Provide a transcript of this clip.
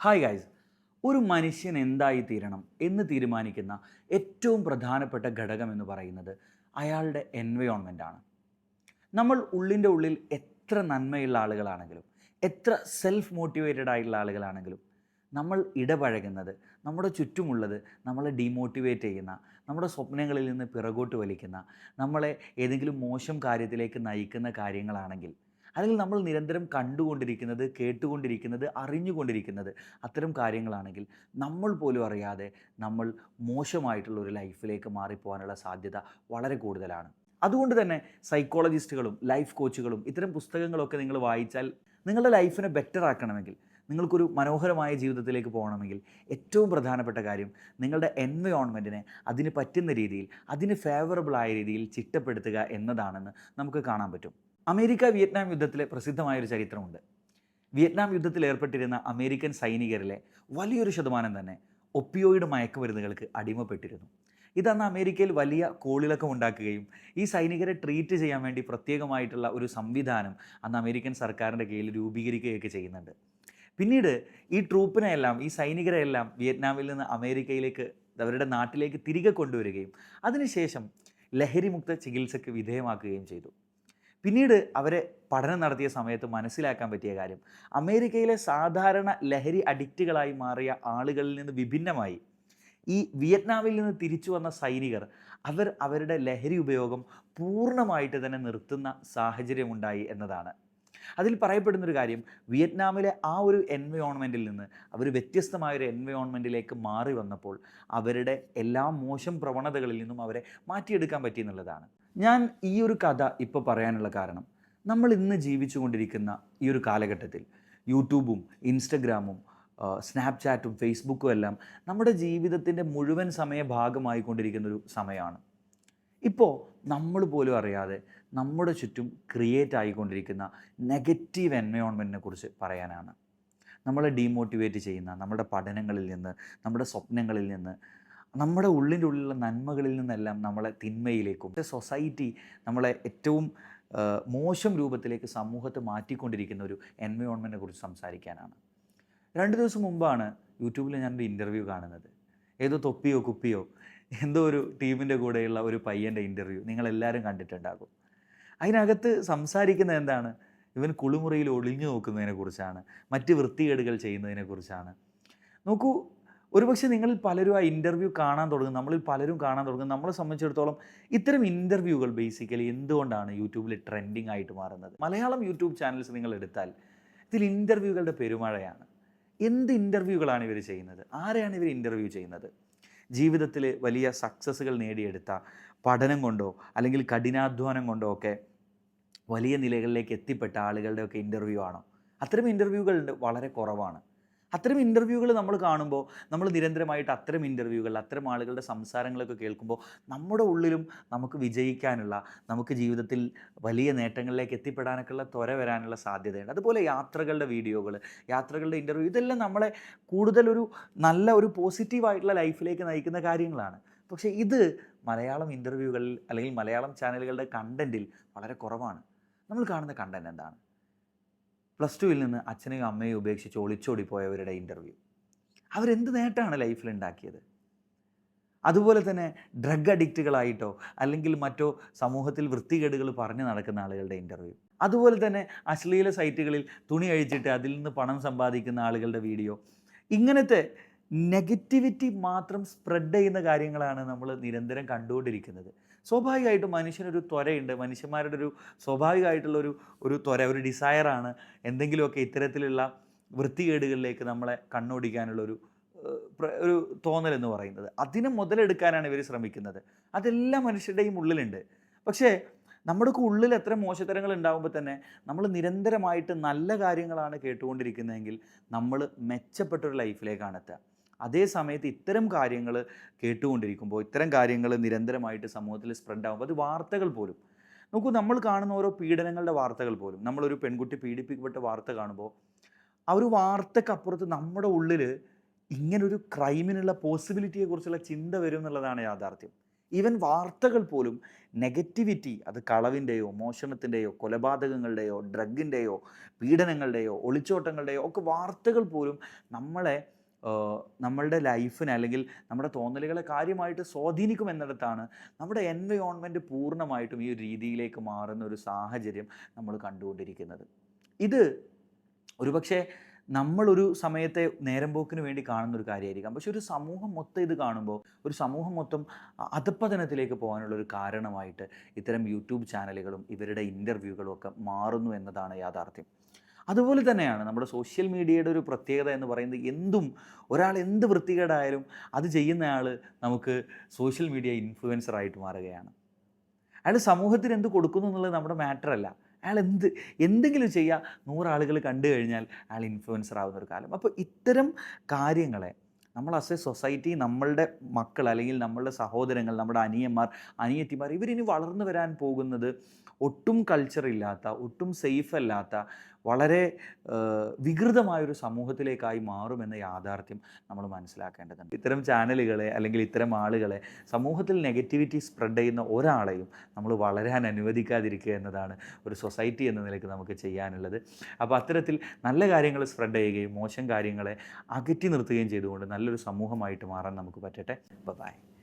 Hi guys ഒരു മനുഷ്യൻ എന്തായി തീരണം എന്ന് തീരുമാനിക്കുന്ന ഏറ്റവും പ്രധാനപ്പെട്ട ഘടകം എന്ന് പറയുന്നത് അയാളുടെ എൻവയോൺമെന്റ് ആണ്. നമ്മൾ ഉള്ളിന്റെ ഉള്ളിൽ എത്ര നന്മയുള്ള ആളുകളാണെങ്കിലും എത്ര സെൽഫ് മോട്ടിവേറ്റഡ് ആയിട്ടുള്ള ആളുകളാണെങ്കിലും നമ്മൾ ഇടപഴകുന്നത് നമ്മുടെ ചുറ്റുമുള്ളത് നമ്മളെ ഡീമോട്ടിവേറ്റ് ചെയ്യുന്ന നമ്മുടെ സ്വപ്നങ്ങളിൽ നിന്ന് പിറകോട്ട് വലിക്കുന്ന നമ്മളെ ഏതെങ്കിലും മോശം കാര്യത്തിലേക്ക് നയിക്കുന്ന കാര്യങ്ങളാണെങ്കിൽ അല്ലെങ്കിൽ നമ്മൾ നിരന്തരം കണ്ടുകൊണ്ടിരിക്കുന്നത് കേട്ടുകൊണ്ടിരിക്കുന്നത് അറിഞ്ഞുകൊണ്ടിരിക്കുന്നത് അത്തരം കാര്യങ്ങളാണെങ്കിൽ നമ്മൾ പോലും അറിയാതെ നമ്മൾ മോശമായിട്ടുള്ള ഒരു ലൈഫിലേക്ക് മാറിപ്പോകാനുള്ള സാധ്യത വളരെ കൂടുതലാണ്. അതുകൊണ്ട് തന്നെ സൈക്കോളജിസ്റ്റുകളും ലൈഫ് കോച്ചുകളും ഇത്തരം പുസ്തകങ്ങളൊക്കെ നിങ്ങൾ വായിച്ചാൽ നിങ്ങളുടെ ലൈഫിനെ ബെറ്റർ ആക്കണമെങ്കിൽ നിങ്ങൾക്കൊരു മനോഹരമായ ജീവിതത്തിലേക്ക് പോകണമെങ്കിൽ ഏറ്റവും പ്രധാനപ്പെട്ട കാര്യം നിങ്ങളുടെ എൻവയോൺമെന്റിനെ അതിന് പറ്റുന്ന രീതിയിൽ അതിന് ഫേവറബിൾ ആയ രീതിയിൽ ചിട്ടപ്പെടുത്തുക എന്നതാണെന്ന് നമുക്ക് കാണാൻ പറ്റും. അമേരിക്ക വിയറ്റ്നാം യുദ്ധത്തിലെ പ്രസിദ്ധമായൊരു ചരിത്രമുണ്ട്. വിയറ്റ്നാം യുദ്ധത്തിൽ ഏർപ്പെട്ടിരുന്ന അമേരിക്കൻ സൈനികരിലെ വലിയൊരു ശതമാനം തന്നെ ഒപ്പിയോയിഡ് മയക്കുമരുന്നുകൾക്ക് അടിമപ്പെട്ടിരുന്നു. ഇതന്ന് അമേരിക്കയിൽ വലിയ കോളിളക്കം ഉണ്ടാക്കുകയും ഈ സൈനികരെ ട്രീറ്റ് ചെയ്യാൻ വേണ്ടി പ്രത്യേകമായിട്ടുള്ള ഒരു സംവിധാനം അന്ന് അമേരിക്കൻ സർക്കാരിന്റെ കീഴിൽ രൂപീകരിക്കുകയൊക്കെ ചെയ്യുന്നുണ്ട്. പിന്നീട് ഈ ട്രൂപ്പിനെ എല്ലാം ഈ സൈനികരെ എല്ലാം വിയറ്റ്നാമിൽ നിന്ന് അമേരിക്കയിലേക്ക് അവരുടെ നാട്ടിലേക്ക് തിരികെ കൊണ്ടുവരികയും അതിനുശേഷം ലഹരിമുക്ത ചികിത്സയ്ക്ക് വിധേയമാക്കുകയും ചെയ്തു. പിന്നീട് അവരെ പഠനം നടത്തിയ സമയത്ത് മനസ്സിലാക്കാൻ പറ്റിയ കാര്യം. അമേരിക്കയിലെ സാധാരണ ലഹരി അഡിക്റ്റുകളായി മാറിയ ആളുകളിൽ നിന്ന് വിഭിന്നമായി ഈ വിയറ്റ്നാമിൽ നിന്ന് തിരിച്ചു വന്ന സൈനികർ അവർ അവരുടെ ലഹരി ഉപയോഗം പൂർണമായിട്ട് തന്നെ നിർത്തുന്ന സാഹചര്യമുണ്ടായി എന്നതാണ്. അതിൽ പറയപ്പെടുന്നൊരു കാര്യം വിയറ്റ്നാമിലെ ആ ഒരു എൻവയോൺമെന്റിൽ നിന്ന് അവർ വ്യത്യസ്തമായൊരു എൻവയോൺമെന്റിലേക്ക് മാറി വന്നപ്പോൾ അവരുടെ എല്ലാ മോശം പ്രവണതകളിൽ നിന്നും അവരെ മാറ്റിയെടുക്കാൻ പറ്റി എന്നുള്ളതാണ്. ഞാൻ ഈ ഒരു കഥ ഇപ്പോൾ പറയാനുള്ള കാരണം നമ്മൾ ഇന്ന് ജീവിച്ചു കൊണ്ടിരിക്കുന്ന ഈ ഒരു കാലഘട്ടത്തിൽ യൂട്യൂബും ഇൻസ്റ്റഗ്രാമും സ്നാപ്ചാറ്റും ഫേസ്ബുക്കും എല്ലാം നമ്മുടെ ജീവിതത്തിന്റെ മുഴുവൻ സമയ ഭാഗമായി കൊണ്ടിരിക്കുന്ന ഒരു സമയമാണ്. ഇപ്പോൾ നമ്മൾ പോലും അറിയാതെ നമ്മുടെ ചുറ്റും ക്രിയേറ്റ് ആയിക്കൊണ്ടിരിക്കുന്ന നെഗറ്റീവ് എൻവയോൺമെന്റിനെ കുറിച്ച് പറയാനാണ്. നമ്മളെ ഡീമോട്ടിവേറ്റ് ചെയ്യുന്ന നമ്മുടെ പഠനങ്ങളിൽ നിന്ന് നമ്മുടെ സ്വപ്നങ്ങളിൽ നിന്ന് നമ്മുടെ ഉള്ളിന്റെ ഉള്ളിലുള്ള നന്മകളിൽ നിന്നെല്ലാം നമ്മളെ തിന്മയിലേക്കും സൊസൈറ്റി നമ്മളെ ഏറ്റവും മോശം രൂപത്തിലേക്ക് സമൂഹത്തെ മാറ്റിക്കൊണ്ടിരിക്കുന്ന ഒരു എൻവയോൺമെന്റിനെ കുറിച്ച് സംസാരിക്കാനാണ്. രണ്ട് ദിവസം മുമ്പാണ് യൂട്യൂബിൽ ഞാനൊരു ഇന്റർവ്യൂ കാണുന്നത്. ഏതോ തൊപ്പിയോ കുപ്പിയോ എന്തോ ഒരു ടീമിന്റെ കൂടെയുള്ള ഒരു പയ്യന്റെ ഇന്റർവ്യൂ നിങ്ങളെല്ലാവരും കണ്ടിട്ടുണ്ടാകും. അതിനകത്ത് സംസാരിക്കുന്നത് എന്താണ്? ഇവൻ കുളിമുറിയിൽ ഒളിഞ്ഞു നോക്കുന്നതിനെക്കുറിച്ചാണ് മറ്റ് വൃത്തികേടുകൾ ചെയ്യുന്നതിനെക്കുറിച്ചാണ് നോക്കൂ ഒരുപക്ഷെ നിങ്ങളിൽ പലരും ആ ഇന്റർവ്യൂ കാണാൻ തുടങ്ങും നമ്മളിൽ പലരും കാണാൻ തുടങ്ങും. നമ്മളെ സംബന്ധിച്ചിടത്തോളം ഇത്തരം ഇന്റർവ്യൂകൾ ബേസിക്കലി എന്തുകൊണ്ടാണ് യൂട്യൂബിൽ ട്രെൻഡിങ് ആയിട്ട് മാറുന്നത്? മലയാളം യൂട്യൂബ് ചാനൽസ് നിങ്ങൾ എടുത്താൽ ഇതിൽ ഇന്റർവ്യൂകളുടെ പെരുമഴയാണ്. എന്ത് ഇന്റർവ്യൂകളാണ് ഇവർ ചെയ്യുന്നത്? ആരെയാണ് ഇവർ ഇന്റർവ്യൂ ചെയ്യുന്നത്? ജീവിതത്തിൽ വലിയ സക്സസ്സുകൾ നേടിയെടുത്ത പഠനം കൊണ്ടോ അല്ലെങ്കിൽ കഠിനാധ്വാനം കൊണ്ടോ ഒക്കെ വലിയ നിലകളിലേക്ക് എത്തിപ്പെട്ട ആളുകളുടെയൊക്കെ ഇന്റർവ്യൂ ആണോ? അത്തരം ഇന്റർവ്യൂകൾ വളരെ കുറവാണ്. അത്തരം ഇന്റർവ്യൂകൾ നമ്മൾ കാണുമ്പോൾ നമ്മൾ നിരന്തരമായിട്ട് അത്തരം ഇന്റർവ്യൂകൾ അത്തരം ആളുകളുടെ സംസാരങ്ങളൊക്കെ കേൾക്കുമ്പോൾ നമ്മുടെ ഉള്ളിലും നമുക്ക് വിജയിക്കാനുള്ള നമുക്ക് ജീവിതത്തിൽ വലിയ നേട്ടങ്ങളിലേക്ക് എത്തിപ്പെടാനൊക്കെ ഉള്ള ത്വര വരാനുള്ള സാധ്യതയുണ്ട്. അതുപോലെ യാത്രകളുടെ വീഡിയോകൾ യാത്രകളുടെ ഇന്റർവ്യൂ ഇതെല്ലാം നമ്മളെ കൂടുതലൊരു നല്ല ഒരു പോസിറ്റീവായിട്ടുള്ള ലൈഫിലേക്ക് നയിക്കുന്ന കാര്യങ്ങളാണ്. പക്ഷേ ഇത് മലയാളം ഇന്റർവ്യൂകളിൽ അല്ലെങ്കിൽ മലയാളം ചാനലുകളുടെ കണ്ടന്റിൽ വളരെ കുറവാണ്. നമ്മൾ കാണുന്ന കണ്ടന്റ് എന്താണ്? പ്ലസ് ടുവിൽ നിന്ന് അച്ഛനെയും അമ്മയും ഉപേക്ഷിച്ച് ഒളിച്ചോടി പോയവരുടെ ഇന്റർവ്യൂ അവരെന്ത് നേട്ടമാണ് ലൈഫിൽ ഉണ്ടാക്കിയത്? അതുപോലെ തന്നെ ഡ്രഗ് അഡിക്റ്റുകളായിട്ടോ അല്ലെങ്കിൽ മറ്റോ സമൂഹത്തിൽ വൃത്തികേടുകൾ പറഞ്ഞു നടക്കുന്ന ആളുകളുടെ ഇന്റർവ്യൂ അതുപോലെ തന്നെ അശ്ലീല സൈറ്റുകളിൽ തുണി അഴിച്ചിട്ട് അതിൽ നിന്ന് പണം സമ്പാദിക്കുന്ന ആളുകളുടെ വീഡിയോ ഇങ്ങനത്തെ നെഗറ്റിവിറ്റി മാത്രം സ്പ്രെഡ് ചെയ്യുന്ന കാര്യങ്ങളാണ് നമ്മൾ നിരന്തരം കണ്ടുകൊണ്ടിരിക്കുന്നത്. സ്വാഭാവികമായിട്ടും മനുഷ്യനൊരു ത്വരയുണ്ട്. മനുഷ്യന്മാരുടെ ഒരു സ്വാഭാവികമായിട്ടുള്ള ഒരു ഒരു ത്വര ഒരു ഡിസയറാണ് എന്തെങ്കിലുമൊക്കെ ഇത്തരത്തിലുള്ള വൃത്തികേടുകളിലേക്ക് നമ്മളെ കണ്ണോടിക്കാനുള്ളൊരു ഒരു തോന്നൽ എന്ന് പറയുന്നത്. അതിനെ മുതലെടുക്കാനാണ് ഇവർ ശ്രമിക്കുന്നത്. അതെല്ലാം മനുഷ്യരുടെയും ഉള്ളിലുണ്ട്. പക്ഷേ നമ്മുടെയൊക്കെ ഉള്ളിൽ എത്ര മോശത്തരങ്ങൾ ഉണ്ടാകുമ്പോൾ തന്നെ നമ്മൾ നിരന്തരമായിട്ട് നല്ല കാര്യങ്ങളാണ് കേട്ടുകൊണ്ടിരിക്കുന്നതെങ്കിൽ നമ്മൾ മെച്ചപ്പെട്ടൊരു ലൈഫിലേക്കാണ് എത്തുക. അതേ സമയത്ത് ഇത്തരം കാര്യങ്ങൾ കേട്ടുകൊണ്ടിരിക്കുമ്പോൾ ഇത്തരം കാര്യങ്ങൾ നിരന്തരമായിട്ട് സമൂഹത്തിൽ സ്പ്രെഡ് ആകുമ്പോൾ അത് വാർത്തകൾ പോലും. നോക്കൂ നമ്മൾ കാണുന്ന ഓരോ പീഡനങ്ങളുടെ വാർത്തകൾ പോലും. നമ്മളൊരു പെൺകുട്ടി പീഡിപ്പിക്കപ്പെട്ട വാർത്ത കാണുമ്പോൾ ആ ഒരു വാർത്തക്കപ്പുറത്ത് നമ്മുടെ ഉള്ളിൽ ഇങ്ങനൊരു ക്രൈമിനുള്ള പോസിബിലിറ്റിയെക്കുറിച്ചുള്ള ചിന്ത വരും എന്നുള്ളതാണ് യാഥാർത്ഥ്യം. ഈവൻ വാർത്തകൾ പോലും നെഗറ്റിവിറ്റി അത് കളവിന്റെയോ മോഷണത്തിന്റെയോ കൊലപാതകങ്ങളുടെയോ ഡ്രഗിന്റെയോ പീഡനങ്ങളുടെയോ ഒളിച്ചോട്ടങ്ങളുടെയോ ഒക്കെ വാർത്തകൾ പോലും നമ്മളെ നമ്മളുടെ ലൈഫിനെ അല്ലെങ്കിൽ നമ്മുടെ തോന്നലുകളെ കാര്യമായിട്ട് സ്വാധീനിക്കും എന്നിടത്താണ് നമ്മുടെ എൻവയോൺമെന്റ് പൂർണമായിട്ടും ഈ ഒരു രീതിയിലേക്ക് മാറുന്ന ഒരു സാഹചര്യം നമ്മൾ കണ്ടുകൊണ്ടിരിക്കുന്നത്. ഇത് ഒരുപക്ഷെ നമ്മളൊരു സമയത്തെ നേരം പോക്കിന് വേണ്ടി കാണുന്ന ഒരു കാര്യമായിരിക്കാം. പക്ഷെ ഒരു സമൂഹം മൊത്തം ഇത് കാണുമ്പോൾ ഒരു സമൂഹം മൊത്തം അധപ്പതനത്തിലേക്ക് പോകാനുള്ള ഒരു കാരണമായിട്ട് ഇത്തരം യൂട്യൂബ് ചാനലുകളും ഇവരുടെ ഇന്റർവ്യൂകളും ഒക്കെ മാറുന്നു എന്നതാണ് യാഥാർത്ഥ്യം. അതുപോലെ തന്നെയാണ് നമ്മുടെ സോഷ്യൽ മീഡിയയുടെ ഒരു പ്രത്യേകത എന്ന് പറയുന്നത് എന്തും ഒരാൾ എന്ത് വൃത്തികേടായാലും അത് ചെയ്യുന്നയാൾ നമുക്ക് സോഷ്യൽ മീഡിയ ഇൻഫ്ലുവൻസറായിട്ട് മാറുകയാണ്. അയാൾ സമൂഹത്തിന് എന്ത് കൊടുക്കുന്നു എന്നുള്ളത് നമ്മുടെ മാറ്ററല്ല അയാൾ എന്ത് എന്തെങ്കിലും ചെയ്യുക നൂറാളുകൾ കണ്ടു കഴിഞ്ഞാൽ അയാൾ ഇൻഫ്ലുവൻസർ ആവുന്ന ഒരു കാലം. അപ്പോൾ ഇത്തരം കാര്യങ്ങളെ നമ്മൾ അസ് എ സൊസൈറ്റി നമ്മളുടെ മക്കൾ അല്ലെങ്കിൽ നമ്മളുടെ സഹോദരങ്ങൾ നമ്മുടെ അനിയന്മാർ അനിയത്തിമാർ ഇവരിനി വളർന്നു വരാൻ പോകുന്നത് ഒട്ടും കൾച്ചർ ഇല്ലാത്ത ഒട്ടും സേഫ് അല്ലാത്ത വളരെ വികൃതമായൊരു സമൂഹത്തിലേക്കായി മാറുമെന്ന യാഥാർത്ഥ്യം നമ്മൾ മനസ്സിലാക്കേണ്ടതുണ്ട്. ഇത്തരം ചാനലുകളെ അല്ലെങ്കിൽ ഇത്തരം ആളുകളെ സമൂഹത്തിൽ നെഗറ്റിവിറ്റി സ്പ്രെഡ് ചെയ്യുന്ന ഒരാളെയും നമ്മൾ വളരാൻ അനുവദിക്കാതിരിക്കുക എന്നതാണ് ഒരു സൊസൈറ്റി എന്ന നിലയ്ക്ക് നമുക്ക് ചെയ്യാനുള്ളത്. അപ്പോൾ അത്തരത്തിൽ നല്ല കാര്യങ്ങൾ സ്പ്രെഡ് ചെയ്യുകയും മോശം കാര്യങ്ങളെ അകറ്റി നിർത്തുകയും ചെയ്തുകൊണ്ട് നല്ലൊരു സമൂഹമായിട്ട് മാറാൻ നമുക്ക് പറ്റട്ടെ. ബൈ